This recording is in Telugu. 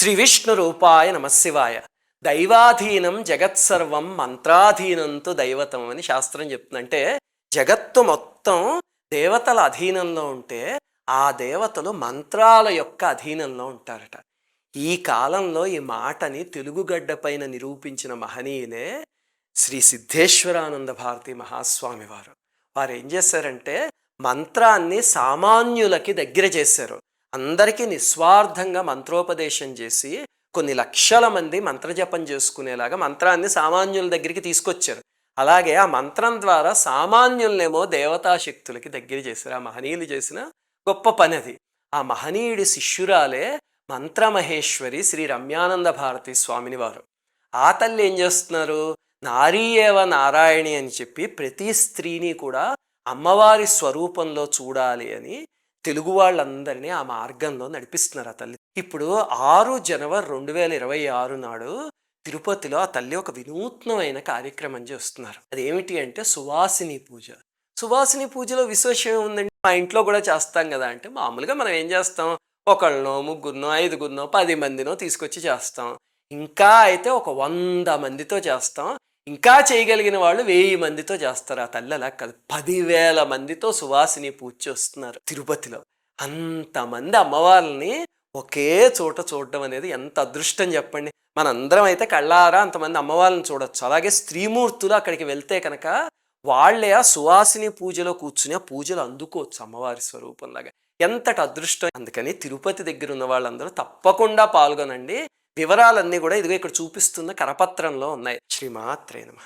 శ్రీ విష్ణు రూపాయ నమశివాయ దైవాధీనం జగత్సర్వం మంత్రాధీనంతో దైవతం అని శాస్త్రం చెప్తుందంటే జగత్తు మొత్తం దేవతల అధీనంలో ఉంటే ఆ దేవతలు మంత్రాల యొక్క అధీనంలో ఉంటారట. ఈ కాలంలో ఈ మాటని తెలుగుగడ్డ పైన నిరూపించిన మహనీయులే శ్రీ సిద్ధేశ్వరానంద భారతి మహాస్వామి వారు వారు ఏం చేశారంటే మంత్రాన్ని సామాన్యులకి దగ్గర చేశారు. అందరికీ నిస్వార్థంగా మంత్రోపదేశం చేసి కొన్ని లక్షల మంది మంత్రజపం చేసుకునేలాగా మంత్రాన్ని సామాన్యుల దగ్గరికి తీసుకొచ్చారు. అలాగే ఆ మంత్రం ద్వారా సామాన్యులనేమో దేవతా శక్తులకి దగ్గర చేశారు. ఆ మహనీయులు చేసిన గొప్ప పని అది. ఆ మహనీయుడి శిష్యురాలే మంత్రమహేశ్వరి శ్రీ రమ్యానంద భారతి స్వామిని వారు. ఆ తల్లి ఏం చేస్తున్నారు? నారీయేవ నారాయణి అని చెప్పి ప్రతి స్త్రీని కూడా అమ్మవారి స్వరూపంలో చూడాలి అని తెలుగు వాళ్ళందరినీ ఆ మార్గంలో నడిపిస్తున్నారు ఆ తల్లి. ఇప్పుడు ఆరు జనవరి రెండు వేల ఇరవై ఆరు నాడు తిరుపతిలో ఆ తల్లి ఒక వినూత్నమైన కార్యక్రమం చేస్తున్నారు. అదేమిటి అంటే సువాసిని పూజ. సువాసిని పూజలో విశేషం ఉందండి మా ఇంట్లో కూడా చేస్తాం కదా అంటే మామూలుగా మనం ఏం చేస్తాం? ఒకళ్ళనో ముగ్గురునో ఐదుగురినో పది మందినో తీసుకొచ్చి చేస్తాం. ఇంకా అయితే ఒక వంద మందితో చేస్తాం. ఇంకా చేయగలిగిన వాళ్ళు వెయ్యి మందితో చేస్తారు. ఆ తల్లి అలా కాదు. పదివేల మందితో సువాసిని పూజ చేస్తున్నారు తిరుపతిలో. అంతమంది అమ్మవారిని ఒకే చోట చూడడం అనేది ఎంత అదృష్టం చెప్పండి. మనందరం అయితే కళ్ళారా అంతమంది అమ్మవారిని చూడొచ్చు. అలాగే స్త్రీమూర్తులు అక్కడికి వెళ్తే కనుక వాళ్ళే ఆ సువాసిని పూజలో కూర్చుని ఆ పూజలు అందుకోవచ్చు అమ్మవారి స్వరూపంలాగా. ఎంతటి అదృష్టం. అందుకని తిరుపతి దగ్గర ఉన్న వాళ్ళందరూ తప్పకుండా పాల్గొనండి. వివరాలన్నీ కూడా ఇదిగో ఇక్కడ చూపిస్తున్న కరపత్రంలో ఉన్నాయి. శ్రీమాత్రే నమ.